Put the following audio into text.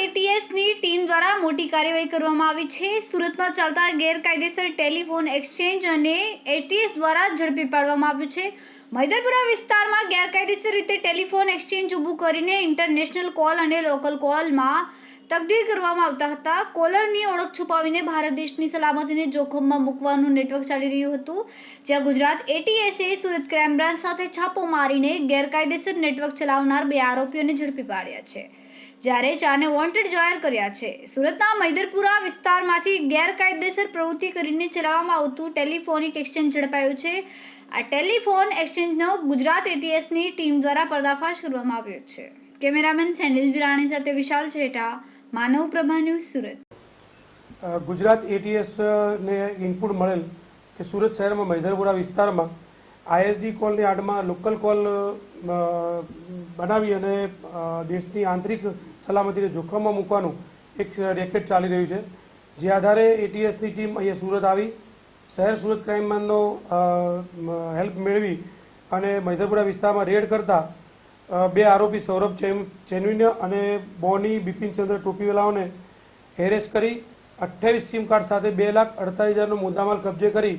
એટીએસની team દ્વારા મોટી કાર્યવાહી કરવામાં આવી છે. સુરતમાં ચાલતા ગેરકાયદેસર ટેલિફોન એક્સચેન્જ અને એટીએસ દ્વારા ઝડપી પાડવામાં આવ્યું છે. મૈદરપુરા વિસ્તારમાં ગેરકાયદેસર રીતે ટેલિફોન એક્સચેન્જ ઊભું કરીને ઇન્ટરનેશનલ કોલ અને લોકલ કોલમાં તકદીર કરવામાં આવતા હતા. કોલરની ઓળખ છુપાવીને ભારત દેશની સલામતીને જોખમમાં મૂકવાનું નેટવર્ક ચાલી રહ્યું હતું. જ્યાં ગુજરાત એટીએસએ સુરત ક્રાઇમ બ્રાન્ચ સાથે છાપો મારીને ગેરકાયદેસર નેટવર્ક ચલાવનાર બે આરોપીઓને ઝડપી પાડ્યા છે. જ્યારે ચારને વોન્ટેડ જાહેર કર્યા છે. સુરતના મૈદરપુરા વિસ્તારમાંથી ગેરકાયદેસર પ્રવૃત્તિ કરીને ચલાવવામાં આવતું ટેલિફોનિક એક્સચેન્જ ઝડપાયું છે. આ ટેલિફોન એક્સચેન્જનો ગુજરાત એટીએસની ટીમ દ્વારા પર્દાફાશ કરવામાં આવ્યો છે. કેમેરામેન સેનિલ વિરાણી સાથે વિશાલ છેટા માનવ પ્રભા ન્યૂઝ સુરત. ગુજરાત એટીએસ ને ઇનપુટ મળેલ કે સુરત શહેરમાં મૈદરપુરા વિસ્તારમાં આઈએસડી કોલની આડમાં લોકલ કોલ બનાવી અને દેશની આંતરિક સલામતીને જોખમમાં મૂકવાનું એક રેકેટ ચાલી રહ્યું છે. જે આધારે એટીએસની ટીમ અહીંયા સુરત આવી, શહેર સુરત ક્રાઇમનો હેલ્પ મેળવી અને મૈધરપુરા વિસ્તારમાં રેડ કરતા બે આરોપી સૌરભ ચેન- ચેનવીન અને બોની બિપિનચંદ્ર ટોપીવાલાઓને હેરેસ કરી, અઠ્યાવીસ સિમ કાર્ડ સાથે બે લાખ અડતાલીસ હજારનો મુદ્દામાલ કબજે કરી